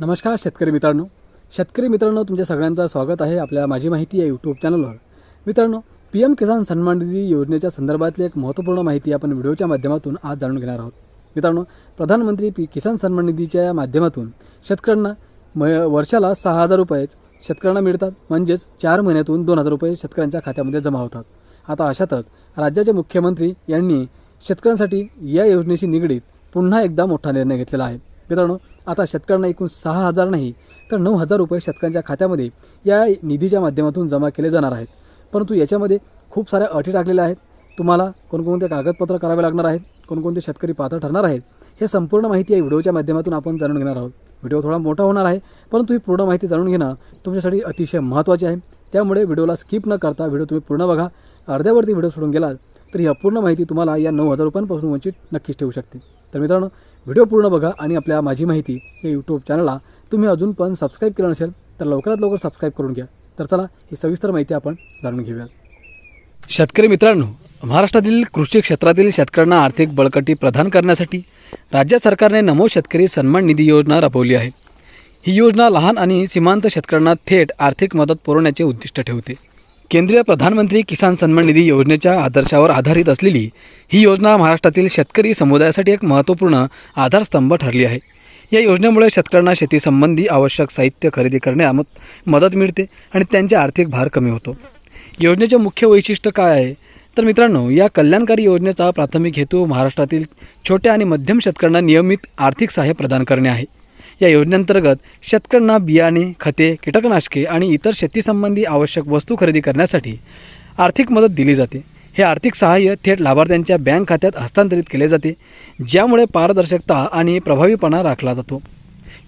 नमस्कार शेतकरी मित्रांनो. शेतकरी मित्रांनो तुमच्या सगळ्यांचं स्वागत आहे आपल्या माझी माहिती या यूट्यूब चॅनलवर मित्रांनो पी एम किसान सन्मान निधी योजनेच्या संदर्भातली एक महत्त्वपूर्ण माहिती आपण व्हिडिओच्या माध्यमातून आज जाणून घेणार आहोत. मित्रांनो प्रधानमंत्री पी किसान सन्मान निधीच्या माध्यमातून शेतकऱ्यांना म वर्षाला सहा हजार रुपये शेतकऱ्यांना मिळतात. म्हणजेच चार महिन्यातून दोन हजार रुपये शेतकऱ्यांच्या खात्यामध्ये जमा होतात. आता अशातच राज्याचे मुख्यमंत्री यांनी शेतकऱ्यांसाठी या योजनेशी निगडीत पुन्हा एकदा मोठा निर्णय घेतलेला आहे. मित्रांनो आता शेतकऱ्यांना एकूण सहा हजार नाही तर नऊ हजार रुपये शेतकऱ्यांच्या खात्यामध्ये या निधीच्या माध्यमातून जमा केले जाणार आहेत. परंतु याच्यामध्ये खूप साऱ्या अटी टाकलेल्या आहेत. तुम्हाला कोणकोणते कागदपत्र करावे लागणार आहेत कोणकोणते शेतकरी पात्र ठरणार आहेत हे संपूर्ण माहिती या व्हिडिओच्या माध्यमातून आपण जाणून घेणार आहोत. व्हिडिओ थोडा मोठा होणार आहे परंतु ही पूर्ण माहिती जाणून घेणं तुमच्यासाठी अतिशय महत्त्वाचे आहे. त्यामुळे व्हिडिओला स्किप न करता व्हिडिओ तुम्ही पूर्ण बघा. अर्ध्यावरती व्हिडिओ सोडून गेलात तर ही अपूर्ण माहिती तुम्हाला या नऊ हजार रुपयांपासून वंचित नक्कीच ठेवू शकते. तर मित्रांनो व्हिडिओ पूर्ण बघा आणि आपल्या माझी माहिती या यूट्यूब चॅनलला तुम्ही अजून पण सबस्क्राईब केलं नसेल तर लवकरात लवकर सबस्क्राईब करून घ्या. तर चला ही सविस्तर माहिती आपण जाणून घेऊया. शेतकरी मित्रांनो महाराष्ट्रातील कृषी क्षेत्रातील शेतकऱ्यांना आर्थिक बळकटी प्रदान करण्यासाठी राज्य सरकारने नमो शेतकरी सन्मान निधी योजना राबवली आहे. ही योजना लहान आणि सीमांत शेतकऱ्यांना थेट आर्थिक मदत पुरवण्याचे उद्दिष्ट ठेवते. केंद्रीय प्रधानमंत्री किसान सन्मान निधी योजनेच्या आदर्शावर आधारित असलेली ही योजना महाराष्ट्रातील शेतकरी समुदायासाठी एक महत्त्वपूर्ण आधारस्तंभ ठरली आहे. या योजनेमुळे शेतकऱ्यांना शेतीसंबंधी आवश्यक साहित्य खरेदी करण्यात मदत मिळते आणि त्यांचे आर्थिक भार कमी होतो. योजनेचे मुख्य वैशिष्ट्य काय आहे? तर मित्रांनो या कल्याणकारी योजनेचा प्राथमिक हेतू महाराष्ट्रातील छोट्या आणि मध्यम शेतकऱ्यांना नियमित आर्थिक सहाय्य प्रदान करणे आहे. या योजनेअंतर्गत शेतकऱ्यांना बियाणे खते कीटकनाशके आणि इतर शेतीसंबंधी आवश्यक वस्तू खरेदी करण्यासाठी आर्थिक मदत दिली जाते. हे आर्थिक सहाय्य थेट लाभार्थ्यांच्या बँक खात्यात हस्तांतरित केले जाते ज्यामुळे पारदर्शकता आणि प्रभावीपणा राखला जातो.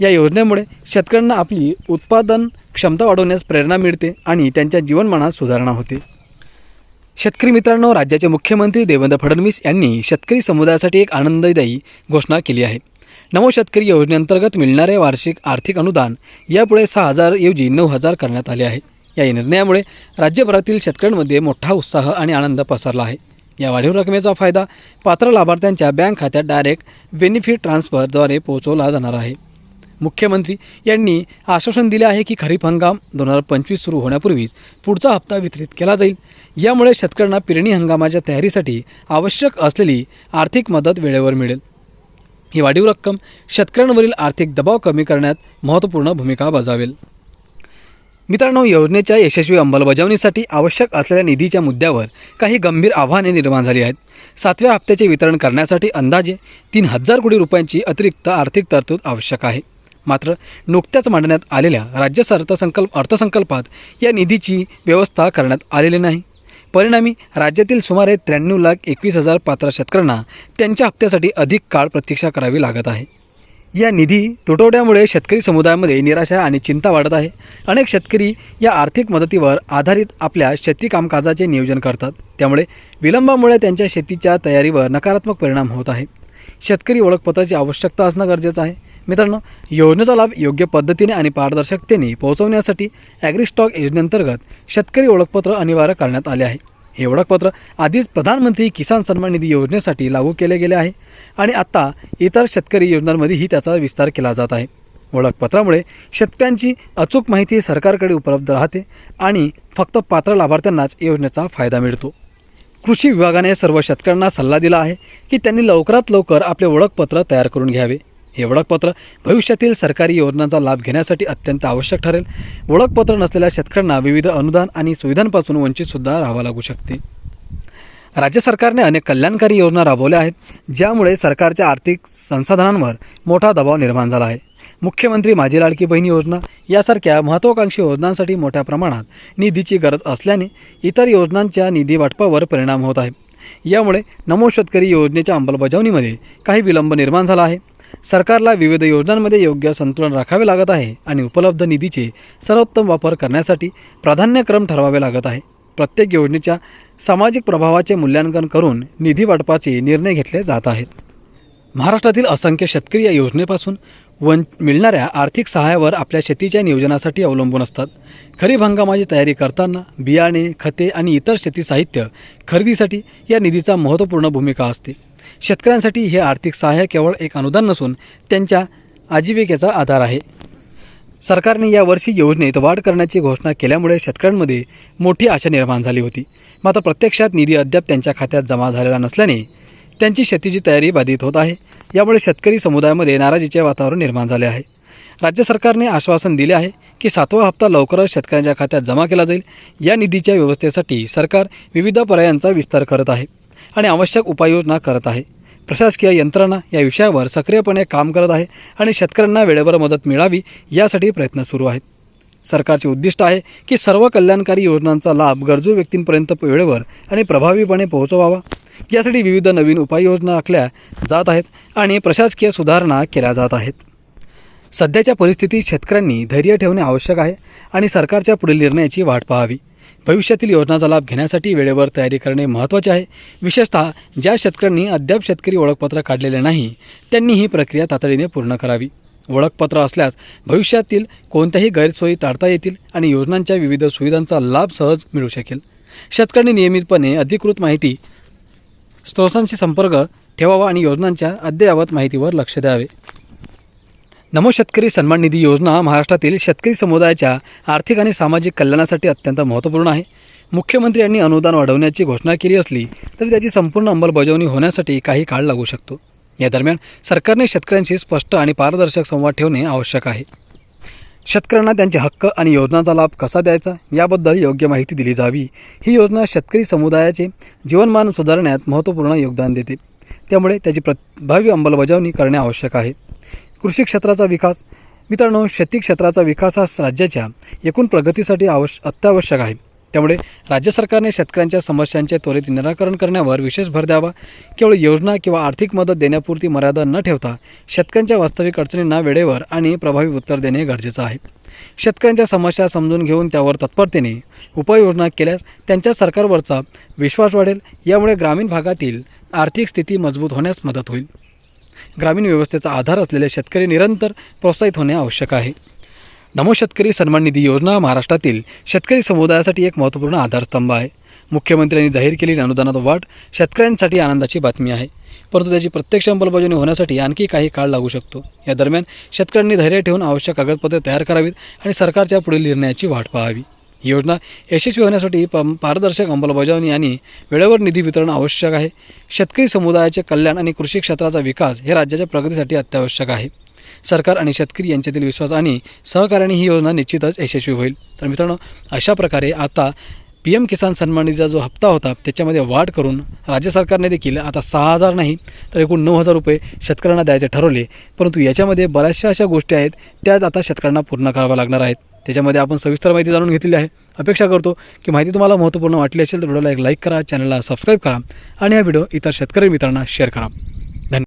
या योजनेमुळे शेतकऱ्यांना आपली उत्पादन क्षमता वाढवण्यास प्रेरणा मिळते आणि त्यांच्या जीवनमानात सुधारणा होते. शेतकरी मित्रांनो राज्याचे मुख्यमंत्री देवेंद्र फडणवीस यांनी शेतकरी समुदायासाठी एक आनंददायी घोषणा केली आहे. नमो शेतकरी योजनेअंतर्गत मिळणारे वार्षिक आर्थिक अनुदान यापुढे सहा हजार ऐवजी नऊ हजार करण्यात आले आहे. या निर्णयामुळे राज्यभरातील शेतकऱ्यांमध्ये मोठा उत्साह आणि आनंद पसरला आहे. या वाढीव रकमेचा फायदा पात्र लाभार्थ्यांच्या बँक खात्यात डायरेक्ट बेनिफिट ट्रान्सफरद्वारे पोहोचवला जाणार आहे. मुख्यमंत्री यांनी आश्वासन दिले आहे की खरीप हंगाम दोन हजार पंचवीस सुरू होण्यापूर्वीच पुढचा हप्ता वितरित केला जाईल. यामुळे शेतकऱ्यांना पेरणी हंगामाच्या तयारीसाठी आवश्यक असलेली आर्थिक मदत वेळेवर मिळेल. ही वाढीव रक्कम शेतकऱ्यांवरील आर्थिक दबाव कमी करण्यात महत्त्वपूर्ण भूमिका बजावेल. मित्रांनो योजनेच्या यशस्वी अंमलबजावणीसाठी आवश्यक असलेल्या निधीच्या मुद्द्यावर काही गंभीर आव्हाने निर्माण झाली आहेत. सातव्या हप्त्याचे वितरण करण्यासाठी अंदाजे तीन हजार कोटी रुपयांची अतिरिक्त आर्थिक तरतूद आवश्यक आहे. मात्र नुकत्याच मांडण्यात आलेल्या राज्य अर्थसंकल्प अर्थसंकल्पात या निधीची व्यवस्था करण्यात आलेली नाही. परिणामी राज्यातील सुमारे त्र्याण्णव लाख एकवीस हजार पात्र शेतकऱ्यांना त्यांच्या हप्त्यासाठी अधिक काळ प्रतीक्षा करावी लागत आहे. या निधी तुटवड्यामुळे शेतकरी समुदायामध्ये निराशा आणि चिंता वाढत आहे. अनेक शेतकरी या आर्थिक मदतीवर आधारित आपल्या शेती कामकाजाचे नियोजन करतात. त्यामुळे विलंबामुळे त्यांच्या शेतीच्या तयारीवर नकारात्मक परिणाम होत आहे. शेतकरी ओळखपत्राची आवश्यकता असणं गरजेचं आहे. मित्रांनो योजनेचा लाभ योग्य पद्धतीने आणि पारदर्शकतेने पोहोचवण्यासाठी ॲग्रीस्टॉक योजनेअंतर्गत शेतकरी ओळखपत्र अनिवार्य करण्यात आले आहे. हे ओळखपत्र आधीच प्रधानमंत्री किसान सन्मान निधी योजनेसाठी लागू केले गेले आहे आणि आता इतर शेतकरी योजनांमध्येही त्याचा विस्तार केला जात आहे. ओळखपत्रामुळे शेतकऱ्यांची अचूक माहिती सरकारकडे उपलब्ध राहते आणि फक्त पात्र लाभार्थ्यांनाच योजनेचा फायदा मिळतो. कृषी विभागाने सर्व शेतकऱ्यांना सल्ला दिला आहे की त्यांनी लवकरात लवकर आपले ओळखपत्र तयार करून घ्यावे. हे ओळखपत्र भविष्यातील सरकारी योजनांचा लाभ घेण्यासाठी अत्यंत आवश्यक ठरेल. ओळखपत्र नसलेल्या शेतकऱ्यांना विविध अनुदान आणि सुविधांपासून वंचितसुद्धा राहावं लागू शकते. राज्य सरकारने अनेक कल्याणकारी योजना राबवल्या आहेत ज्यामुळे सरकारच्या आर्थिक संसाधनांवर मोठा दबाव निर्माण झाला आहे. मुख्यमंत्री माझी लाडकी बहीण योजना यासारख्या महत्त्वाकांक्षी योजनांसाठी मोठ्या प्रमाणात निधीची गरज असल्याने इतर योजनांच्या निधी वाटपावर परिणाम होत आहे. यामुळे नमो शेतकरी योजनेच्या अंमलबजावणीमध्ये काही विलंब निर्माण झाला आहे. सरकारला विविध योजनांमध्ये योग्य संतुलन राखावे लागत आहे आणि उपलब्ध निधीचे सर्वोत्तम वापर करण्यासाठी प्राधान्यक्रम ठरवावे लागत आहे. प्रत्येक योजनेच्या सामाजिक प्रभावाचे मूल्यांकन करून निधी वाटपाचे निर्णय घेतले जात आहेत. महाराष्ट्रातील असंख्य शेतकरी या योजनेपासून वन मिळणाऱ्या आर्थिक सहाय्यावर आपल्या शेतीच्या नियोजनासाठी अवलंबून असतात. खरीप हंगामाची तयारी करताना बियाणे खते आणि इतर शेती साहित्य खरेदीसाठी या निधीचा महत्त्वपूर्ण भूमिका असते. शेतकऱ्यांसाठी हे आर्थिक सहाय्य केवळ एक अनुदान नसून त्यांच्या आजीविकेचा आधार आहे. सरकारने यावर्षी योजनेत वाढ करण्याची घोषणा केल्यामुळे शेतकऱ्यांमध्ये मोठी आशा निर्माण झाली होती. मात्र प्रत्यक्षात निधी अद्याप त्यांच्या खात्यात जमा झालेला नसल्याने त्यांची शेतीची तयारी बाधित होत आहे. यामुळे शेतकरी समुदायामध्ये नाराजीचे वातावरण निर्माण झाले आहे. राज्य सरकारने आश्वासन दिले आहे की सातवा हप्ता लवकरच शेतकऱ्यांच्या खात्यात जमा केला जाईल. या निधीच्या व्यवस्थेसाठी सरकार विविध पर्यायांचा विस्तार करत आहे. आणि आवश्यक उपाययोजना करत आहे. प्रशासकीय यंत्रणा या विषयावर सक्रियपणे काम करत आहे आणि शेतकऱ्यांना वेळेवर मदत मिळावी यासाठी प्रयत्न सुरू आहेत. सरकारचे उद्दिष्ट आहे की सर्व कल्याणकारी योजनांचा लाभ गरजू व्यक्तींपर्यंत वेळेवर आणि प्रभावीपणे पोहोचवावा. यासाठी विविध नवीन उपाययोजना आखल्या जात आहेत आणि प्रशासकीय सुधारणा केल्या जात आहेत. सध्याच्या परिस्थितीत शेतकऱ्यांनी धैर्य ठेवणे आवश्यक आहे आणि सरकारच्या पुढील निर्णयाची वाट पाहावी. भविष्यातील योजनांचा लाभ घेण्यासाठी वेळेवर तयारी करणे महत्त्वाचे आहे. विशेषतः ज्या शेतकऱ्यांनी अद्याप शेतकरी ओळखपत्र काढलेले नाही त्यांनी ही प्रक्रिया तातडीने पूर्ण करावी. ओळखपत्र असल्यास भविष्यातील कोणत्याही गैरसोयी टाळता येतील आणि योजनांच्या विविध सुविधांचा लाभ सहज मिळू शकेल. शेतकऱ्यांनी नियमितपणे अधिकृत माहिती स्रोतांशी संपर्क ठेवावा आणि योजनांच्या अद्ययावत माहितीवर लक्ष द्यावे. नमो शेतकरी सन्मान निधी योजना महाराष्ट्रातील शेतकरी समुदायाच्या आर्थिक आणि सामाजिक कल्याणासाठी अत्यंत महत्त्वपूर्ण आहे. मुख्यमंत्री यांनी अनुदान वाढवण्याची घोषणा केली असली तरी त्याची संपूर्ण अंमलबजावणी होण्यासाठी काही काळ लागू शकतो. या दरम्यान सरकारने शेतकऱ्यांशी स्पष्ट आणि पारदर्शक संवाद ठेवणे आवश्यक आहे. शेतकऱ्यांना त्यांचे हक्क आणि योजनांचा लाभ कसा द्यायचा याबद्दल योग्य माहिती दिली जावी. ही योजना शेतकरी समुदायाचे जीवनमान सुधारण्यात महत्त्वपूर्ण योगदान देते. त्यामुळे त्याची प्रभावी अंमलबजावणी करणे आवश्यक आहे. कृषी क्षेत्राचा विकास. मित्रांनो शेती क्षेत्राचा विकास हा राज्याच्या एकूण प्रगतीसाठी आवश्य अत्यावश्यक आहे. त्यामुळे राज्य सरकारने शेतकऱ्यांच्या समस्यांचे त्वरित निराकरण करण्यावर विशेष भर द्यावा. केवळ योजना किंवा आर्थिक मदत देण्यापुरती मर्यादा न ठेवता शेतकऱ्यांच्या वास्तविक अडचणींना वेळेवर आणि प्रभावी उत्तर देणे गरजेचं आहे. शेतकऱ्यांच्या समस्या समजून घेऊन त्यावर तत्परतेने उपाययोजना केल्यास त्यांच्या सरकारवरचा विश्वास वाढेल. यामुळे ग्रामीण भागातील आर्थिक स्थिती मजबूत होण्यास मदत होईल. ग्रामीण व्यवस्थेचा आधार असलेले शेतकरी निरंतर प्रोत्साहित होणे आवश्यक आहे. नमो शेतकरी सन्मान निधी योजना महाराष्ट्रातील शेतकरी समुदायासाठी एक महत्त्वपूर्ण आधारस्तंभ आहे. मुख्यमंत्र्यांनी जाहीर केलेली अनुदानात वाढ शेतकऱ्यांसाठी आनंदाची बातमी आहे. परंतु त्याची प्रत्यक्ष अंमलबजावणी होण्यासाठी आणखी काही काळ लागू शकतो. या दरम्यान शेतकऱ्यांनी धैर्य ठेवून आवश्यक कागदपत्रे तयार करावीत आणि सरकारच्या पुढील निर्णयाची वाट पाहावी. ही योजना यशस्वी होण्यासाठी प पारदर्शक अंमलबजावणी आणि वेळेवर निधी वितरण आवश्यक आहे. शेतकरी समुदायाचे कल्याण आणि कृषी क्षेत्राचा विकास हे राज्याच्या प्रगतीसाठी अत्यावश्यक आहे. सरकार आणि शेतकरी यांच्यातील विश्वास आणि सहकार्याने ही योजना निश्चितच यशस्वी होईल. तर मित्रांनो अशा प्रकारे आता पी एम किसान सन्मान निधीचा जो हप्ता होता त्याच्यामध्ये वाढ करून राज्य सरकारने देखील आता सहा हजार नाही तर एकूण नऊ हजार रुपये शेतकऱ्यांना द्यायचे ठरवले. परंतु याच्यामध्ये बऱ्याचशा अशा गोष्टी आहेत त्याच आता शेतकऱ्यांना पूर्ण कराव्या लागणार आहेत. त्याच्यामध्ये आपण सविस्तर माहिती जाणून घेतलेली आहे. अपेक्षा करतो की माहिती तुम्हाला महत्त्वपूर्ण वाटली असेल तर व्हिडिओला एक लाईक करा चॅनलला सबस्क्राईब करा आणि हा व्हिडिओ इतर शेतकरी मित्रांना शेअर करा.